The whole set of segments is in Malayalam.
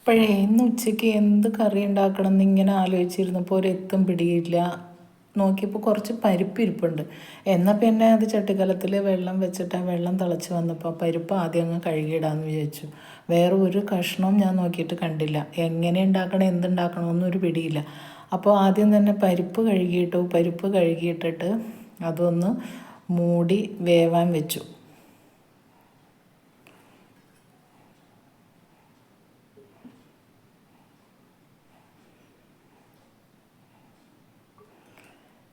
അപ്പോഴേ ഇന്ന് ഉച്ചയ്ക്ക് എന്ത് കറി ഉണ്ടാക്കണം എന്നിങ്ങനെ ആലോചിച്ചിരുന്നപ്പോൾ ഒരു എത്തും പിടിയില്ല. നോക്കിയപ്പോൾ കുറച്ച് പരിപ്പ് ഇരിപ്പുണ്ട്. എന്നാൽ പിന്നെ അത് ചട്ടിക്കലത്തിൽ വെള്ളം വെച്ചിട്ട് ആ വെള്ളം തിളച്ച് വന്നപ്പോൾ പരിപ്പ് ആദ്യം അങ്ങ് കഴുകിയിടാമെന്ന് വിചാരിച്ചു. വേറെ ഒരു കഷ്ണവും ഞാൻ നോക്കിയിട്ട് കണ്ടില്ല. എങ്ങനെ ഉണ്ടാക്കണം എന്തുണ്ടാക്കണമെന്നും ഒരു പിടിയില്ല. അപ്പോൾ ആദ്യം തന്നെ പരിപ്പ് കഴുകിയിട്ടു പരിപ്പ് കഴുകിയിട്ടിട്ട് അതൊന്ന് മൂടി വേവാൻ വെച്ചു.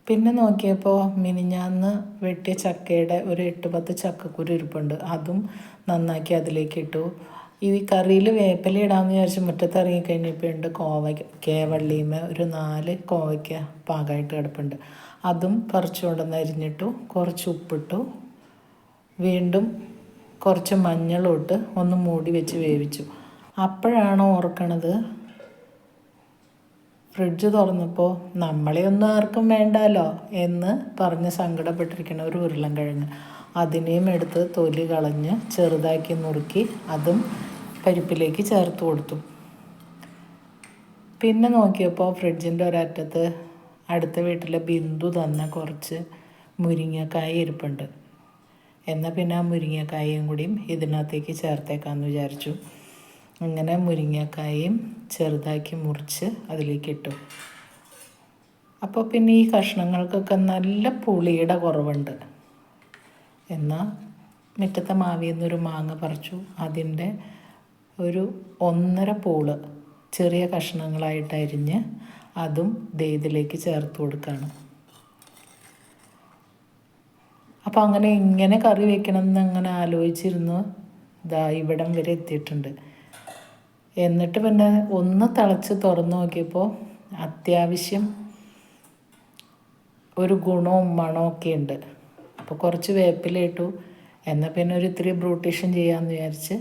പിന്നെ നോക്കിയപ്പോൾ മിനിഞ്ഞാന്ന് വെട്ടിയ ചക്കയുടെ ഒരു എട്ട് പത്ത് ചക്കക്കുരു ഇരിപ്പുണ്ട്. അതും നന്നാക്കി അതിലേക്ക് ഇട്ടു. ഈ കറിയിൽ വേപ്പില ഇടാമെന്ന് വിചാരിച്ച് മുറ്റത്ത് ഇറങ്ങിക്കഴിഞ്ഞപ്പോൾ ഉണ്ട് കോവയ്ക്ക കേവള്ളിയുമേ ഒരു നാല് കോവയ്ക്ക പാകമായിട്ട് കിടപ്പുണ്ട്. അതും പറിച്ചുകൊണ്ടുവന്ന് അരിഞ്ഞിട്ടു കുറച്ച് ഉപ്പിട്ടു. വീണ്ടും കുറച്ച് മഞ്ഞളും ഇട്ട് ഒന്ന് മൂടി വെച്ച് വേവിച്ചു. അപ്പോഴാണ് ഓർക്കണത് ഫ്രിഡ്ജ് തുറന്നപ്പോൾ നമ്മളെ ഒന്നും ആർക്കും വേണ്ടാലോ? എന്ന് പറഞ്ഞ് സങ്കടപ്പെട്ടിരിക്കുന്ന ഒരു ഉരുളൻ കിഴങ്ങ്. അതിനെയും എടുത്ത് തൊലി കളഞ്ഞ് ചെറുതാക്കി നുറുക്കി അതും പരിപ്പിലേക്ക് ചേർത്ത് കൊടുത്തു. പിന്നെ നോക്കിയപ്പോൾ ഫ്രിഡ്ജിന്റെ ഒരറ്റത്ത് അടുത്ത വീട്ടിലെ ബിന്ദു തന്ന കുറച്ച് മുരിങ്ങക്കായ ഇരിപ്പുണ്ട്. എന്നാൽ പിന്നെ ആ മുരിങ്ങക്കായയും കൂടിയും ഇതിനകത്തേക്ക് ചേർത്തേക്കാമെന്ന് വിചാരിച്ചു. അങ്ങനെ മുരിങ്ങക്കായും ചെറുതാക്കി മുറിച്ച് അതിലേക്ക് ഇട്ടു അപ്പോൾ പിന്നെ ഈ കഷ്ണങ്ങൾക്കൊക്കെ നല്ല പുളിയുടെ കുറവുണ്ട്. എന്നാൽ മുറ്റത്തെ മാവിൽ നിന്നൊരു മാങ്ങ പറിച്ചു. അതിന്റെ ഒരു ഒന്നര പൂൾ ചെറിയ കഷ്ണങ്ങളായിട്ട് അരിഞ്ഞ് അതും ദൈതിലേക്ക് ചേർത്ത് കൊടുക്കുകയാണ് അപ്പോൾ അങ്ങനെ ഇങ്ങനെ കറി വെക്കണം എന്ന് അങ്ങനെ ആലോചിച്ചിരുന്നു. ഇതാ ഇവിടം വരെ എത്തിയിട്ടുണ്ട്. എന്നിട്ട് പിന്നെ ഒന്ന് തിളച്ച് തുറന്നു നോക്കിയപ്പോൾ അത്യാവശ്യം ഒരു ഗുണവും മണമൊക്കെ ഉണ്ട്. അപ്പോൾ കുറച്ച് വേപ്പിലിട്ടു എന്നാൽ പിന്നെ ഒരു ഇത്തിരി ബ്രൂട്ടീഷൻ ചെയ്യാമെന്ന് വിചാരിച്ച്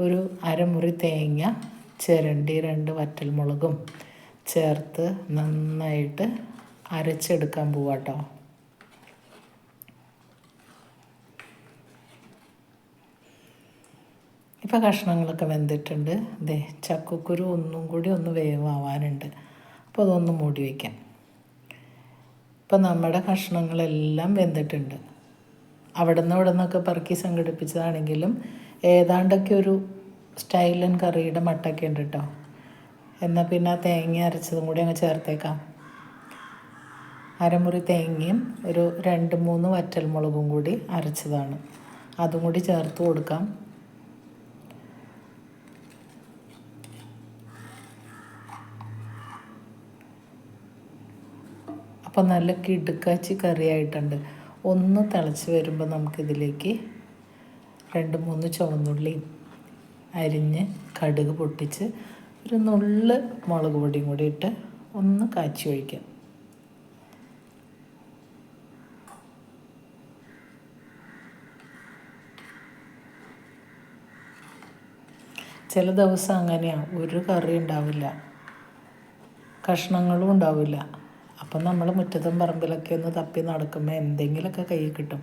ഒരു അരമുറി തേങ്ങ ചിരണ്ടി രണ്ട് വറ്റൽമുളകും ചേർത്ത് നന്നായിട്ട് അരച്ചെടുക്കാൻ പോവാട്ടോ. ഇപ്പോൾ കഷ്ണങ്ങളൊക്കെ വെന്തിട്ടുണ്ട്. ദേ ചക്കക്കുരു ഒന്നും കൂടി ഒന്ന് വേവാവാനുണ്ട്. അപ്പോൾ അതൊന്ന് മൂടി വയ്ക്കാം ഇപ്പം നമ്മുടെ കഷ്ണങ്ങളെല്ലാം വെന്തിട്ടുണ്ട്. അവിടെ നിന്ന് ഇവിടെ നിന്നൊക്കെ പറക്കി സംഘടിപ്പിച്ചതാണെങ്കിലും ഏതാണ്ടൊക്കെ ഒരു സ്റ്റൈലൻ കറിയുടെ മട്ടൊക്കെ ഉണ്ട് കേട്ടോ എന്നാൽ പിന്നെ ആ തേങ്ങ അരച്ചതും കൂടി അങ്ങ് ചേർത്തേക്കാം. അരമുറി തേങ്ങയും ഒരു രണ്ട് മൂന്ന് വറ്റൽമുളകും കൂടി അരച്ചതാണ്. അതും കൂടി ചേർത്ത് കൊടുക്കാം. അപ്പം നല്ല കിടുക്കാച്ചി കറിയായിട്ടുണ്ട്. ഒന്ന് തിളച്ച് വരുമ്പോൾ നമുക്കിതിലേക്ക് രണ്ട് മൂന്ന് ചുവന്നുള്ളിയും അരിഞ്ഞ് കടുക് പൊട്ടിച്ച് ഒരു നുള്ള് മുളക് പൊടിയും കൂടി ഇട്ട് ഒന്ന് കാച്ചി ഒഴിക്കാം. ചില ദിവസം അങ്ങനെയാണ് ഒരു കറി ഉണ്ടാവില്ല. കഷ്ണങ്ങളും ഉണ്ടാവില്ല. അപ്പം നമ്മൾ മുറ്റത്തും പറമ്പിലൊക്കെ ഒന്ന് തപ്പി നടക്കുമ്പോൾ എന്തെങ്കിലുമൊക്കെ കയ്യിൽ കിട്ടും.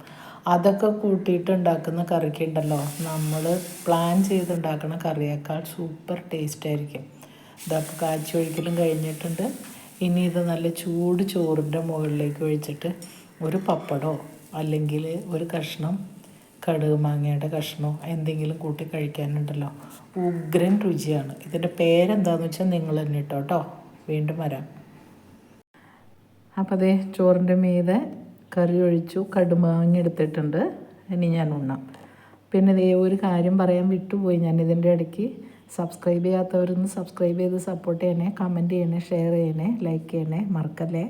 അതൊക്കെ കൂട്ടിയിട്ട് ഉണ്ടാക്കുന്ന കറിക്ക് ഉണ്ടല്ലോ. നമ്മൾ പ്ലാൻ ചെയ്തുണ്ടാക്കുന്ന കറിയേക്കാൾ സൂപ്പർ ടേസ്റ്റ് ആയിരിക്കും. ഇതൊക്കെ കാച്ചി ഒഴിക്കലും കഴിഞ്ഞിട്ടുണ്ട്. ഇനി ഇത് നല്ല ചൂട് ചോറിന്റെ മുകളിലേക്ക് ഒഴിച്ചിട്ട് ഒരു പപ്പടോ അല്ലെങ്കിൽ ഒരു കഷ്ണം കടുക് മാങ്ങയുടെ കഷ്ണമോ എന്തെങ്കിലും കൂട്ടി കഴിക്കാനുണ്ടല്ലോ. ഉഗ്രൻ രുചിയാണ്. ഇതിന്റെ പേരെന്താണെന്ന് വെച്ചാൽ നിങ്ങൾ തന്നെ കേട്ടോ വീണ്ടും വരാം. അപ്പോൾ അതേ ചോറിന്റെ മീതെ കറി ഒഴിച്ചു കടുമാങ്ങ എടുത്തിട്ടുണ്ട് ഇനി ഞാൻ ഉണ്ണാം. പിന്നെ ഇതേ ഒരു കാര്യം പറയാൻ വിട്ടുപോയി. ഞാൻ ഇതിന്റെ ഇടയ്ക്ക് സബ്സ്ക്രൈബ് ചെയ്യാത്തവരൊന്ന് സബ്സ്ക്രൈബ് ചെയ്ത് സപ്പോർട്ട് ചെയ്യണേ കമന്റ് ചെയ്യണേ ഷെയർ ചെയ്യണേ ലൈക്ക് ചെയ്യണേ മറക്കല്ലേ?